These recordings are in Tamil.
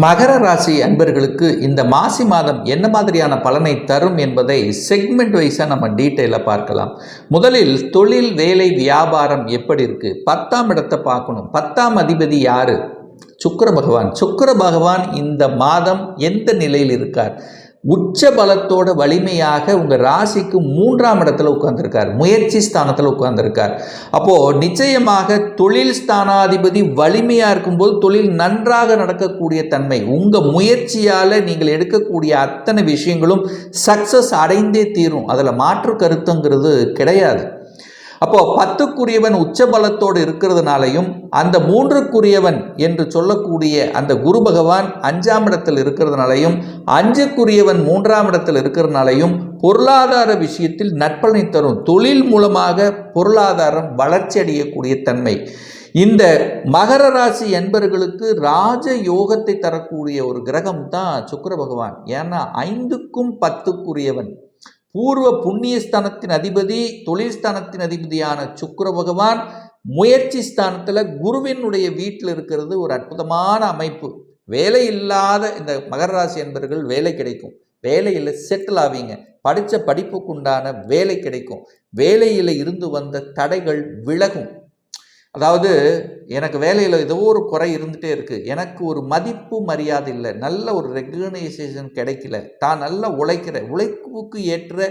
மகர ராசி அன்பர்களுக்கு இந்த மாசி மாதம் என்ன மாதிரியான பலனை தரும் என்பதை செக்மெண்ட் வைஸாக நம்ம டீட்டெயிலாக பார்க்கலாம். முதலில் தொழில் வேலை வியாபாரம் எப்படி இருக்குது பத்தாம் இடத்தை பார்க்கணும். பத்தாம் அதிபதி யார்? சுக்கர பகவான். சுக்கர பகவான் இந்த மாதம் எந்த நிலையில் இருக்கார்? உச்ச பலத்தோட வலிமையாக உங்கள் ராசிக்கு மூன்றாம் இடத்துல உட்கார்ந்துருக்கார். முயற்சி ஸ்தானத்தில் உட்கார்ந்துருக்கார். அப்போது நிச்சயமாக தொழில் ஸ்தானாதிபதி வலிமையாக இருக்கும்போது தொழில் நன்றாக நடக்கக்கூடிய தன்மை உங்கள் முயற்சியால் நீங்கள் எடுக்கக்கூடிய அத்தனை விஷயங்களும் சக்ஸஸ் அடைந்தே தீரும். அதில் மாற்று கருத்துங்கிறது கிடையாது. அப்போ பத்துக்குரியவன் உச்ச பலத்தோடு இருக்கிறதுனாலையும் அந்த மூன்றுக்குரியவன் என்று சொல்லக்கூடிய அந்த குரு பகவான் அஞ்சாம் இடத்தில் இருக்கிறதுனாலையும் அஞ்சுக்குரியவன் மூன்றாம் இடத்தில் இருக்கிறதுனாலையும் பொருளாதார விஷயத்தில் நற்பலனை தரும். தொழில் மூலமாக பொருளாதாரம் வளர்ச்சி அடையக்கூடிய தன்மை. இந்த மகர ராசி என்பர்களுக்கு ராஜ யோகத்தை தரக்கூடிய ஒரு கிரகம் தான் சுக்கர பகவான். ஏன்னா ஐந்துக்கும் பத்துக்குரியவன். பூர்வ புண்ணியஸ்தானத்தின் அதிபதி தொழில்ஸ்தானத்தின் அதிபதியான சுக்கர பகவான் முயற்சி ஸ்தானத்தில் குருவினுடைய வீட்டில் இருக்கிறது ஒரு அற்புதமான அமைப்பு. வேலை இல்லாத இந்த மகர ராசி என்பர்கள் வேலை கிடைக்கும். வேலையில் செட்டில் ஆவீங்க. படித்த படிப்புக்கு உண்டான வேலை கிடைக்கும். வேலையில் இருந்து வந்த தடைகள் விலகும். அதாவது எனக்கு வேலையில் ஏதோ ஒரு குறை இருந்துகிட்டே இருக்குது எனக்கு ஒரு மதிப்பு மரியாதை இல்லை. நல்ல ஒரு ரெகனைசேஷன் கிடைக்கல. தான் நல்லா உழைக்கிற உழைப்புக்கு ஏற்ற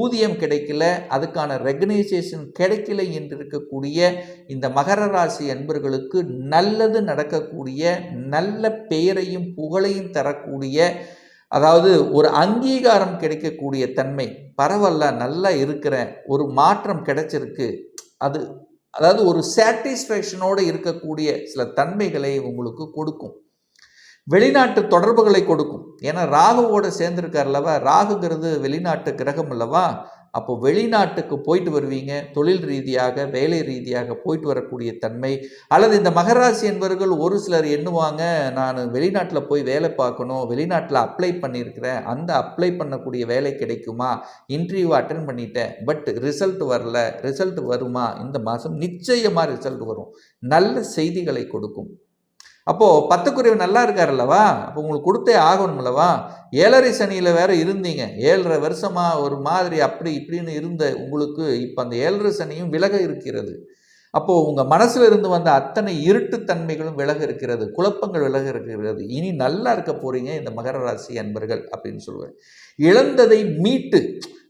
ஊதியம் கிடைக்கல. அதுக்கான ரெகனைசேஷன் கிடைக்கல என்று இருக்கக்கூடிய இந்த மகர ராசி அன்பர்களுக்கு நல்லது நடக்கக்கூடிய நல்ல பெயரையும் புகழையும் தரக்கூடிய அதாவது ஒரு அங்கீகாரம் கிடைக்கக்கூடிய தன்மை. பரவாயில்ல நல்லா இருக்கிறேன். ஒரு மாற்றம் கிடைச்சிருக்கு. அது அதாவது ஒரு சாட்டிஸ்ஃபேக்ஷனோடு இருக்கக்கூடிய சில தன்மைகளை உங்களுக்கு கொடுக்கும். வெளிநாட்டு தொடர்புகளை கொடுக்கும். ஏன்னா ராகுவோடு சேர்ந்துருக்கார் அல்லவா? ராகுங்கிறது வெளிநாட்டு கிரகம் அல்லவா? அப்போ வெளிநாட்டுக்கு போயிட்டு வருவீங்க. தொழில் ரீதியாக வேலை ரீதியாக போயிட்டு வரக்கூடிய தன்மை அல்லது இந்த மகராசி என்பவர்கள் ஒரு சிலர் எண்ணுவாங்க நான் வெளிநாட்டில் போய் வேலை பார்க்கணும் வெளிநாட்டில் அப்ளை பண்ணியிருக்கிறேன் அந்த அப்ளை பண்ணக்கூடிய வேலை கிடைக்குமா? இன்டர்வியூ அட்டன் பண்ணிட்டேன் பட் ரிசல்ட் வரல ரிசல்ட் வருமா? இந்த மாதம் நிச்சயமாக ரிசல்ட் வரும். நல்ல செய்திகளை கொடுக்கும். அப்போது பத்துக்குரியவன் நல்லா இருக்கார் அல்லவா அப்போ உங்களுக்கு கொடுத்தே ஆகணும் அல்லவா ஏழரை சனியில் வேறு இருந்தீங்க. ஏழரை வருஷமாக ஒரு மாதிரி அப்படி இப்படின்னு இருந்த உங்களுக்கு இப்போ அந்த ஏழரை சனியும் விலக இருக்கிறது. அப்போது உங்கள் மனசில் இருந்து வந்த அத்தனை இருட்டுத்தன்மைகளும் விலக இருக்கிறது குழப்பங்கள் விலக இருக்கிறது இனி நல்லா இருக்க போகிறீங்க இந்த மகர ராசி அன்பர்கள் அப்படின்னு சொல்லுவேன். இழந்ததை மீட்டு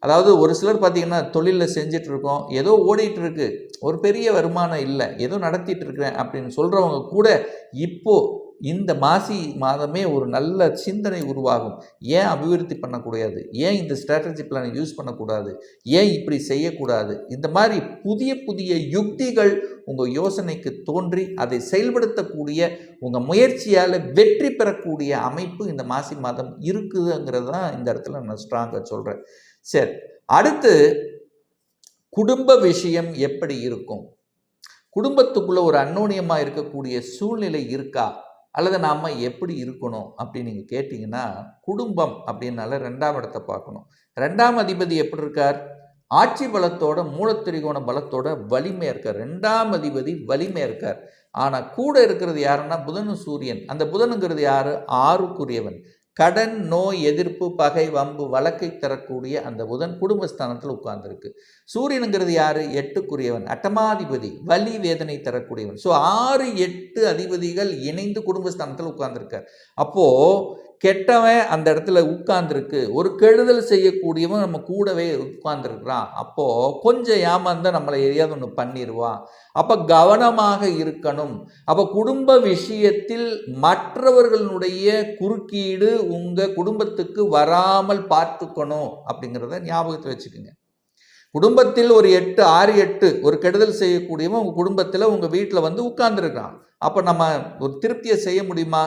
அதாவது ஒரு சிலர் பார்த்திங்கன்னா தொழிலில் செஞ்சுட்டு இருக்கோம் ஏதோ ஓடிட்டு இருக்கு ஒரு பெரிய வருமானம் இல்லை ஏதோ நடத்திட்டு இருக்கிறேன் அப்படின்னு சொல்கிறவங்க கூட இப்போது இந்த மாசி மாதமே ஒரு நல்ல சிந்தனை உருவாகும். ஏன் அபிவிருத்தி பண்ணக்கூடாது? ஏன் இந்த ஸ்ட்ராட்டஜி பிளானை யூஸ் பண்ணக்கூடாது? ஏன் இப்படி செய்யக்கூடாது? இந்த மாதிரி புதிய புதிய யுக்திகள் உங்கள் யோசனைக்கு தோன்றி அதை செயல்படுத்தக்கூடிய உங்கள் முயற்சியால் வெற்றி பெறக்கூடிய அமைப்பு இந்த மாசி மாதம் இருக்குதுங்கிறது தான் இந்த இடத்துல நான் ஸ்ட்ராங்காக சொல்கிறேன் சரி அடுத்து குடும்ப விஷயம் எப்படி இருக்கும்? குடும்பத்துக்குள்ளே ஒரு அன்னோனியமாக இருக்கக்கூடிய சூழ்நிலை இருக்கா? அல்லது நாம் எப்படி இருக்கணும் அப்படின்னு நீங்கள் கேட்டிங்கன்னா குடும்பம் அப்படின்னால ரெண்டாம் இடத்தை பார்க்கணும். ரெண்டாம் அதிபதி எப்படி இருக்கார்? ஆட்சி பலத்தோட மூலத்திரிகோண பலத்தோட வலிமையாக இருக்கார். ரெண்டாம் அதிபதி வலிமையாக இருக்கார். ஆனால் கூட இருக்கிறது யாருன்னா புதனு சூரியன். அந்த புதனுங்கிறது யார்? ஆறுக்குரியவன். கடன் நோய் எதிர்ப்பு பகை வம்பு வழக்கை தரக்கூடிய அந்த புதன் குடும்பஸ்தானத்தில் உட்கார்ந்துருக்கு. சூரியனுங்கிறது யார்? எட்டுக்குரியவன் அட்டமாதிபதி வலி வேதனை தரக்கூடியவன். ஸோ ஆறு எட்டு அதிபதிகள் இணைந்து குடும்பஸ்தானத்தில் உட்கார்ந்துருக்கார். அப்போது கெட்டவன் அந்த இடத்துல உட்கார்ந்துருக்கு. ஒரு கெடுதல் செய்யக்கூடியவன் நம்ம கூடவே உட்கார்ந்துருக்குறான். அப்போது கொஞ்சம் ஏமாந்தால் நம்மளை எதையாவது ஒன்று பண்ணிடுவான் அப்போ கவனமாக இருக்கணும். அப்போ குடும்ப விஷயத்தில் மற்றவர்களுடைய குறுக்கீடு உங்கள் குடும்பத்துக்கு வராமல் பார்த்துக்கணும் அப்படிங்கிறத ஞாபகத்தை வச்சுக்கோங்க. குடும்பத்தில் ஒரு எட்டு ஆறு எட்டு ஒரு கெடுதல் செய்யக்கூடியவன் உங்கள் குடும்பத்தில் உங்கள் வீட்டில் வந்து உட்கார்ந்துருக்கான் அப்போ நம்ம ஒரு திருப்தியை செய்ய முடியுமா?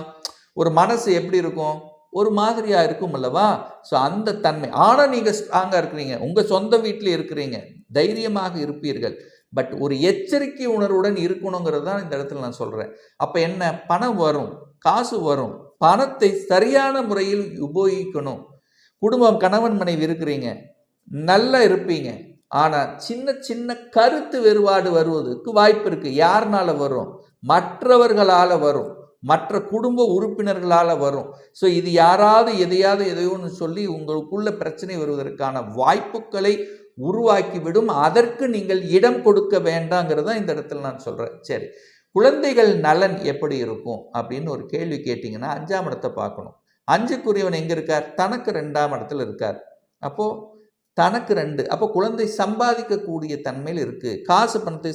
ஒரு மனசு எப்படி இருக்கும்? ஒரு மாதிரியாக இருக்கும் அல்லவா? ஸோ அந்த தன்மை. ஆனால் நீங்கள் ஸ்ட்ராங்காக இருக்கிறீங்க. உங்கள் சொந்த வீட்டில் இருக்கிறீங்க. தைரியமாக இருப்பீர்கள். பட் ஒரு எச்சரிக்கை உணர்வுடன் இருக்கணுங்கிறது தான் இந்த இடத்துல நான் சொல்கிறேன் அப்போ என்ன? பணம் வரும். காசு வரும். பணத்தை சரியான முறையில் உபயோகிக்கணும். குடும்பம் கணவன் மனைவி இருக்கிறீங்க. நல்லா இருப்பீங்க. ஆனால் சின்ன சின்ன கருத்து வேறுபாடு வருவதற்கு வாய்ப்பு இருக்குது யாருனால வரும்? மற்றவர்களால் வரும். மற்ற குடும்ப உறுப்பினர்களால் வரும். ஸோ இது யாராவது எதையாவது எதையோன்னு சொல்லி உங்களுக்குள்ள பிரச்சனை வருவதற்கான வாய்ப்புகளை உருவாக்கிவிடும். அதற்கு நீங்கள் இடம் கொடுக்க வேண்டாங்கிறது தான் இந்த இடத்துல நான் சொல்கிறேன் சரி. குழந்தைகள் நலன் எப்படி இருக்கும்? அப்படின்னு ஒரு கேள்வி கேட்டிங்கன்னா அஞ்சாம் இடத்தை பார்க்கணும். அஞ்சுக்குரியவன் எங்கே இருக்கார்? தனக்கு ரெண்டாம் இடத்துல இருக்கார். அப்போது தனக்கு ரெண்டு. அப்போ குழந்தை சம்பாதிக்கக்கூடிய தன்மையில் இருக்குது காசு பணத்தை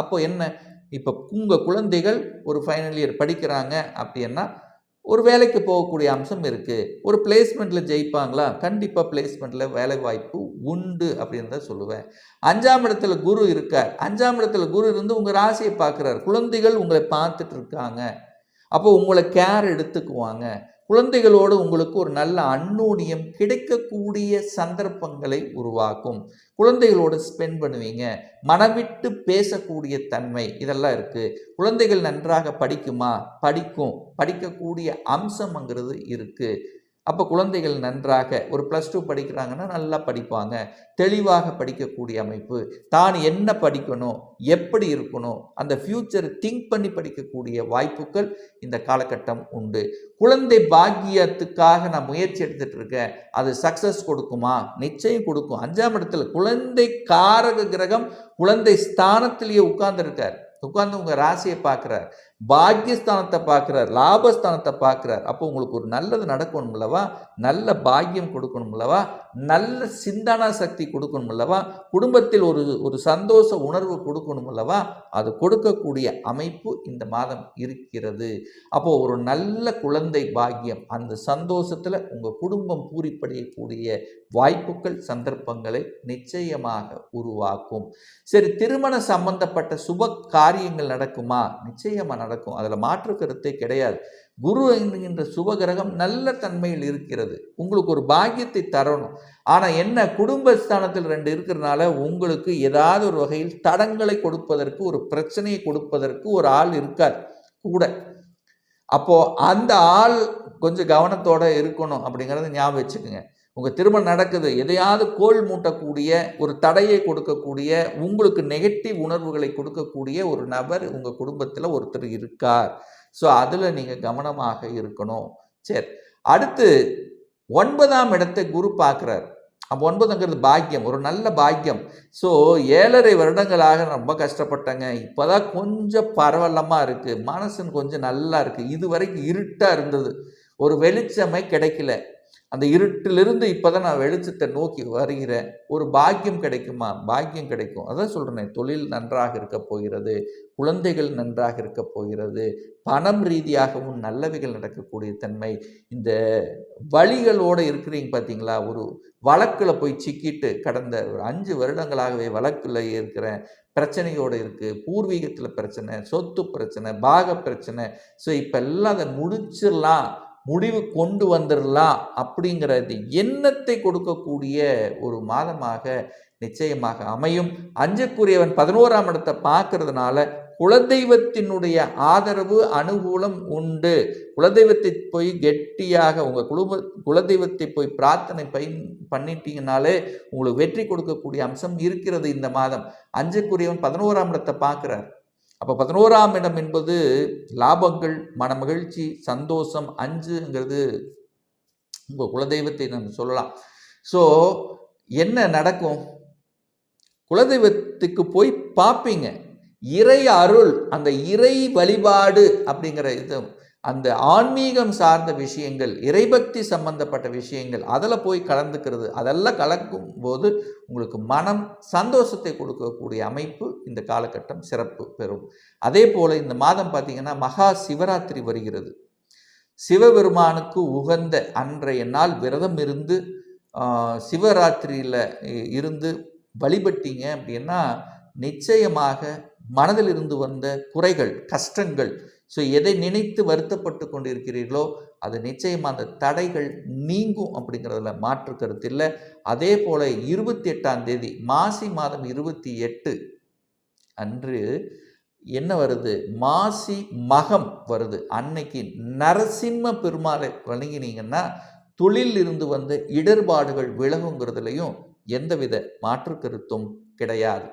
அப்போ என்ன? இப்போ உங்கள் குழந்தைகள் ஒரு ஃபைனல் இயர் படிக்கிறாங்க அப்படின்னா ஒரு வேலைக்கு போகக்கூடிய அம்சம் இருக்குது ஒரு பிளேஸ்மெண்ட்டில் ஜெயிப்பாங்களா? கண்டிப்பாக பிளேஸ்மெண்ட்டில் வேலை வாய்ப்பு உண்டு அப்படின்னு தான் சொல்லுவேன். அஞ்சாம் இடத்துல குரு இருக்கார். அஞ்சாம் இடத்துல குரு இருந்து உங்கள் ராசியை பார்க்குறார். குழந்தைகள் உங்களை பார்த்துட்டு இருக்காங்க. அப்போ உங்களை கேர் எடுத்துக்குவாங்க. குழந்தைகளோடு உங்களுக்கு ஒரு நல்ல அன்னோனியம் கிடைக்கக்கூடிய சந்தர்ப்பங்களை உருவாக்கும். குழந்தைகளோடு ஸ்பெண்ட் பண்ணுவீங்க. மனவிட்டு பேசக்கூடிய தன்மை இதெல்லாம் இருக்குது குழந்தைகள் நன்றாக படிக்குமா? படிக்கும். படிக்கக்கூடிய அம்சம்ங்கிறது இருக்குது அப்போ குழந்தைகள் நன்றாக ஒரு ப்ளஸ் டூ படிக்கிறாங்கன்னா நல்லா படிப்பாங்க. தெளிவாக படிக்கக்கூடிய அமைப்பு. தான் என்ன படிக்கணும் எப்படி இருக்கணும் அந்த ஃப்யூச்சர் திங்க் பண்ணி படிக்கக்கூடிய வாய்ப்புகள் இந்த காலகட்டம் உண்டு. குழந்தை பாக்கியத்துக்காக நான் முயற்சி எடுத்துகிட்டு இருக்கேன். அது சக்ஸஸ் கொடுக்குமா? நிச்சயம் கொடுக்கும். அஞ்சாம் இடத்துல குழந்தை காரக கிரகம் குழந்தை ஸ்தானத்திலேயே உட்கார்ந்துருக்கார். உட்கார்ந்து உங்கள் ராசியை பார்க்குறார். பாக்கியஸ்தானத்தை பார்க்குறார் லாபஸ்தானத்தை பார்க்குறார். அப்போ உங்களுக்கு ஒரு நல்லது நடக்கணும் இல்லவா நல்ல பாக்கியம் கொடுக்கணும் இல்லவா நல்ல சிந்தனா சக்தி கொடுக்கணும் அல்லவா? குடும்பத்தில் ஒரு ஒரு சந்தோஷ உணர்வு கொடுக்கணும் அல்லவா? அது கொடுக்கக்கூடிய அமைப்பு இந்த மாதம் இருக்கிறது. அப்போ ஒரு நல்ல குழந்தை பாக்கியம் அந்த சந்தோஷத்தில் உங்கள் குடும்பம் பூரிப்படையக்கூடிய வாய்ப்புகள் சந்தர்ப்பங்களை நிச்சயமாக உருவாக்கும். சரி திருமண சம்பந்தப்பட்ட சுப காரியங்கள் நடக்குமா? நிச்சயமாக நடக்கும். அதில் மாற்று கருத்தே கிடையாது. குரு என்கின்ற சுபகிரகம் நல்ல தன்மையில் இருக்கிறது. உங்களுக்கு ஒரு பாக்கியத்தை தரணும். ஆனால் என்ன குடும்பஸ்தானத்தில் ரெண்டு இருக்கிறனால உங்களுக்கு ஏதாவது ஒரு வகையில் தடங்களை கொடுப்பதற்கு ஒரு பிரச்சனையை கொடுப்பதற்கு ஒரு ஆள் இருக்கார் கூட. அப்போது அந்த ஆள் கொஞ்சம் கவனத்தோடு இருக்கணும் அப்படிங்கிறத ஞாபகம் வச்சுக்கோங்க. உங்கள் திருமணம் நடக்குது எதையாவது கோல் மூட்டக்கூடிய ஒரு தடையை கொடுக்கக்கூடிய உங்களுக்கு நெகட்டிவ் உணர்வுகளை கொடுக்கக்கூடிய ஒரு நபர் உங்கள் குடும்பத்தில் ஒருத்தர் இருக்கார். ஸோ அதில் நீங்கள் கவனமாக இருக்கணும். சரி. அடுத்து ஒன்பதாம் இடத்தை குரு பார்க்குறார். அப்போ ஒன்பதுங்கிறது பாக்கியம் ஒரு நல்ல பாக்கியம். ஸோ ஏழரை வருடங்களாக ரொம்ப கஷ்டப்பட்டேங்க. இப்போ தான் கொஞ்சம் பரவலமாக இருக்குது மனசுன்னு கொஞ்சம் நல்லா இருக்குது இது வரைக்கும் இருட்டாக இருந்தது. ஒரு வெளிச்சமே கிடைக்கல. அந்த இருட்டிலிருந்து இப்போ தான் நான் வெளிச்சத்தை நோக்கி வருகிறேன். ஒரு பாக்கியம் கிடைக்குமா? பாக்கியம் கிடைக்கும். அதான் சொல்கிறேன் தொழில் நன்றாக இருக்க போகிறது குழந்தைகள் நன்றாக இருக்க போகிறது பணம் ரீதியாகவும் நல்லவைகள் நடக்கக்கூடிய தன்மை. இந்த வழிகளோடு இருக்கிறீங்க பார்த்தீங்களா ஒரு வழக்கில் போய் சிக்கிட்டு கடந்த ஒரு அஞ்சு வருடங்களாகவே வழக்கில் இருக்கிறேன். பிரச்சனையோடு இருக்குது பூர்வீகத்தில் பிரச்சனை சொத்து பிரச்சனை பாக பிரச்சனை. ஸோ இப்போ எல்லாம் அதை முடிச்சிடலாம். முடிவு கொண்டு வந்துடலாம் அப்படிங்கிறது எண்ணத்தை கொடுக்கக்கூடிய ஒரு மாதமாக நிச்சயமாக அமையும். அஞ்சக்குரியவன் பதினோராம் இடத்தை பார்க்கறதுனால குலதெய்வத்தினுடைய ஆதரவு அனுகூலம் உண்டு. குலதெய்வத்தை போய் கெட்டியாக உங்கள் குடும்ப குலதெய்வத்தை போய் பிரார்த்தனை பயன் பண்ணிட்டீங்கனாலே உங்களுக்கு வெற்றி கொடுக்கக்கூடிய அம்சம் இருக்கிறது இந்த மாதம். அஞ்சுக்குரியவன் பதினோராம் இடத்தை பார்க்குறார். அப்போ பதினோராம் இடம் என்பது லாபங்கள் மனமகிழ்ச்சி சந்தோஷம் அஞ்சுங்கிறது உங்கள் குலதெய்வத்தை நம்ம சொல்லலாம். ஸோ என்ன நடக்கும்? குலதெய்வத்துக்கு போய் பார்ப்பீங்க இறை அருள் அந்த இறை வழிபாடு அப்படிங்கிற இது அந்த ஆன்மீகம் சார்ந்த விஷயங்கள் இறைபக்தி சம்பந்தப்பட்ட விஷயங்கள் அதில் போய் கலந்துக்கிறது அதெல்லாம் கலக்கும் போது உங்களுக்கு மனம் சந்தோஷத்தை கொடுக்கக்கூடிய அமைப்பு இந்த காலகட்டம் சிறப்பு பெறும். அதே போல் இந்த மாதம் பார்த்தீங்கன்னா மகா சிவராத்திரி வருகிறது. சிவபெருமானுக்கு உகந்த அன்றைய நாள் விரதம் இருந்து சிவராத்திரியில் இருந்து வழிபட்டீங்க அப்படின்னா நிச்சயமாக மனதில் இருந்து வந்த குறைகள் கஷ்டங்கள் ஸோ எதை நினைத்து வருத்தப்பட்டு கொண்டிருக்கிறீர்களோ அது நிச்சயமாக அந்த தடைகள் நீங்கும் அப்படிங்கிறதுல மாற்று கருத்து இல்லை. அதே போல் இருபத்தி எட்டாம் தேதி மாசி மாதம் இருபத்தி எட்டு அன்று என்ன வருது? மாசி மகம் வருது. அன்னைக்கு நரசிம்ம பெருமாளை வணங்கினீங்கன்னா தொழில் இருந்து வந்த இடர்பாடுகள் விலகுங்கிறதுலையும் எந்தவித மாற்று கருத்தும் கிடையாது.